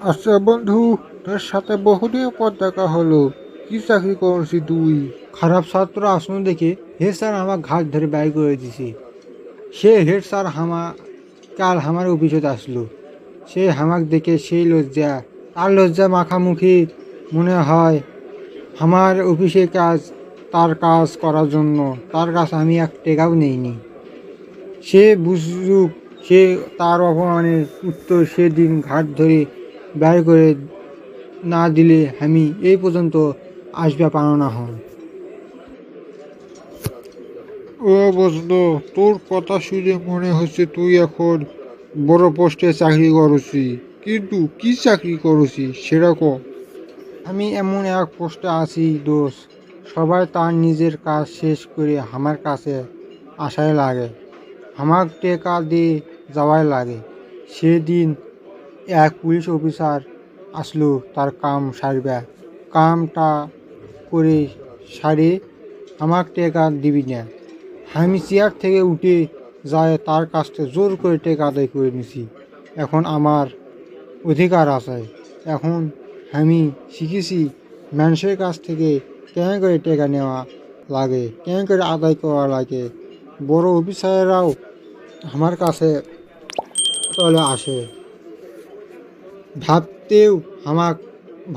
আচ্ছা বন্ধু, তোর সাথে বহুদিন পর দেখা হলো। কি চাকরি করছি তুই? খারাপ ছাত্র আসনো দেখে হেড স্যার আমার ঘাট ধরে ব্যয় করে দিছে। সে হেড স্যার হামা, কাল আমার অফিসে আসলো। সে হামাক দেখে সেই লজ্জা। তার লজ্জা মাখামুখি মনে হয় আমার অফিসে কাজ, তার কাজ করার জন্য। তার কাছে আমি এক টেকাও নেইনি। সে বুঝুক, সে তার অপমানের উত্তর সেদিন ঘাট ধরে ব্যয় করে না দিলে আমি এই পর্যন্ত আসবে পারো না হন। ও বসল তোর কথা শুনে মনে হচ্ছে তুই এখন বড় পোস্টে চাকরি করছি। কিন্তু কি চাকরি করছি সেটা ক? আমি এমন এক পোস্টে আছি দোষ সবাই তার নিজের কাজ শেষ করে আমার কাছে আসায় লাগে। আমার টেকা দিয়ে যাওয়াই লাগে। সেদিন এক পুলিশ অফিসার আসলো, তার কাম সারবে। কামটা করে সারে আমার টেকা দিবি না। আমি চেয়ার থেকে উঠে যায়, তার কাছ থেকে জোর করে টেকা আদায় করে নিছি। এখন আমার অধিকার আছে। এখন আমি শিখেছি, মানুষের কাছ থেকে কেন করে টেকা নেওয়া লাগে কেন করে আদায় করা লাগে। বড় অফিসাররাও আমার কাছে চলে আসে। ভাবতেও আমার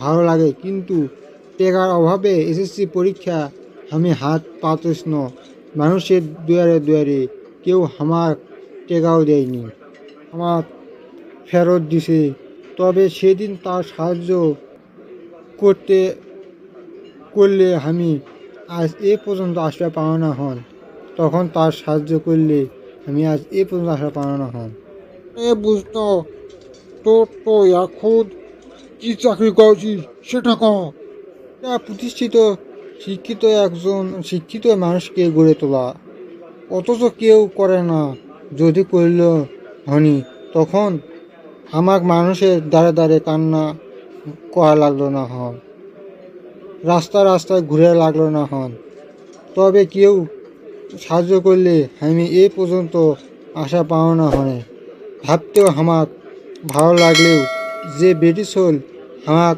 ভালো লাগে, কিন্তু টেকার অভাবে এসএসসি পরীক্ষা আমি হাত পাতস ন। মানুষের দুয়ারে দুয়ারে কেউ আমার টেকাও দেয়নি। আমার ফেরত দিছে। তবে সেদিন তার সাহায্য করতে, করলে আমি আজ এ পর্যন্ত আসতে পারো না হন। তখন তার সাহায্য করলে আমি আজ এ পর্যন্ত আসতে পারো না হন। এ বুঝতো তোর তো এখন কি চাকরি করছিস? সেটা কম প্রতিষ্ঠিত, শিক্ষিত একজন শিক্ষিত মানুষকে গড়ে তোলা। অথচ কেউ করে না। যদি করল হনি তখন আমার মানুষের দাঁড়ে দাঁড়ে কান্না করা লাগল না হন। রাস্তা রাস্তায় ঘুরে লাগল না হন। তবে কেউ সাহায্য করলে আমি এ পর্যন্ত আশা পাও না হনে। ভাবতেও আমার ভালো লাগলেও যে ব্রিটিশ হল আমার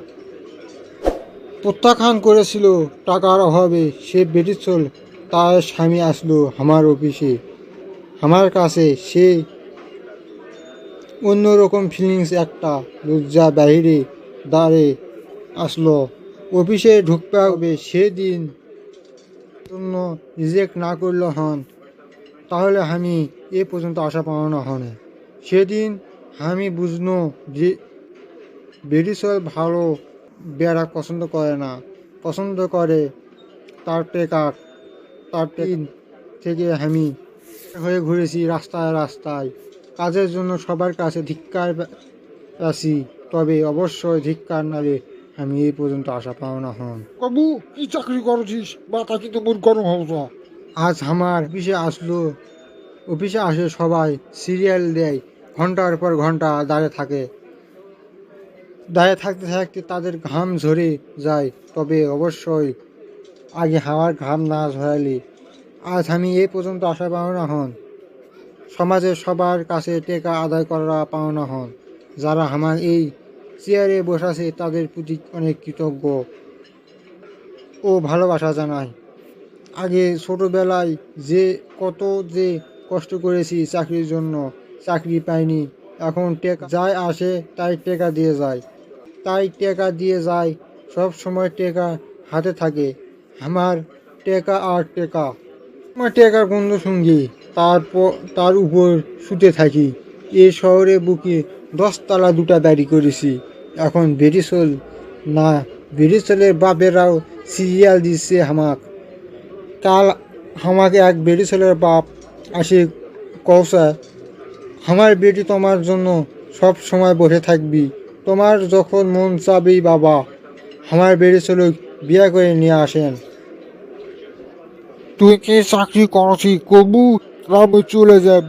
প্রত্যাখ্যান করেছিল টাকার অভাবে, সে ব্রিটিশ হল তার স্বামী আসলো আমার অফিসে। আমার কাছে সে অন্যরকম ফিলিংস একটা লজ্জা বাহিরে দাঁড়ে আসলো। অফিসে ঢুকতে হবে সেদিন জন্য রিজেক্ট না করলে হন, তাহলে আমি এ পর্যন্ত আশা পাওয়া না হন সেদিন আমি বুঝনো যে ব্রিটিশল ভালো বেড়া পছন্দ করে না। পছন্দ করে তার টেকা তার টেন থেকে আমি হয়ে ঘুরেছি রাস্তায় রাস্তায়। কাজের জন্য সবার কাছে ধিক্কার আছি তবে অবশ্যই ধিক্কার নালে আমি এই পর্যন্ত আশা পাও না হন। বাবু কি চাকরি করছিস? বা মাথা কিন্তু মোর গরম হওয়া আজ আমার অফিসে আসলো অফিসে আসে সবাই সিরিয়াল দেয়। ঘণ্টার পর ঘণ্টা দাঁড়িয়ে থাকে। দাঁড়িয়ে থাকতে থাকতে তাদের ঘাম ঝরে যায়। তবে অবশ্যই আগে হাওয়ার ঘাম না ঝরালে আজ আমি এই পর্যন্ত আশা পাওনা হন। সমাজের সবার কাছে টেকা আদায় করা পাওনা হন। যারা আমার এই চেয়ারে বসাছে তাদের প্রতি অনেক কৃতজ্ঞ ও ভালোবাসা জানাই। আগে ছোটোবেলায় যে কত যে কষ্ট করেছি চাকরির জন্য চাকরি পাইনি এখন টেকা যায় আসে, তাই টেকা দিয়ে যায়। তাই টেকা দিয়ে যায়, সব সময় টেকা হাতে থাকে। আমার টেকা আর টেকা। আমার টেকার বন্ধু সঙ্গী তারপর তার উপর শুতে থাকি। এ শহরে বুকে দশতলা দুটা বাড়ি করেছি। এখন বেরিসল না, বেরিসলের বাপেরাও সিরিয়াল দিচ্ছে আমাক। কাল আমাকে এক বেরিসলের বাপ আসে কৌশা আমার বেটি তোমার জন্য সব সময় বসে থাকবি। তোমার যখন মন চাবেই বাবা। আমার বেরিসল বিয়ে করে নিয়ে আসেন। তুই কি চাকরি করছি? কবু আমি চলে যাব।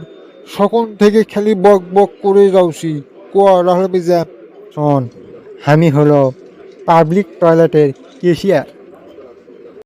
সখন থেকে খালি বক বক করে যাওছি। কোয়া রাহলে যাব শোন, আমি হলো পাবলিক টয়লেটের কেশিয়ার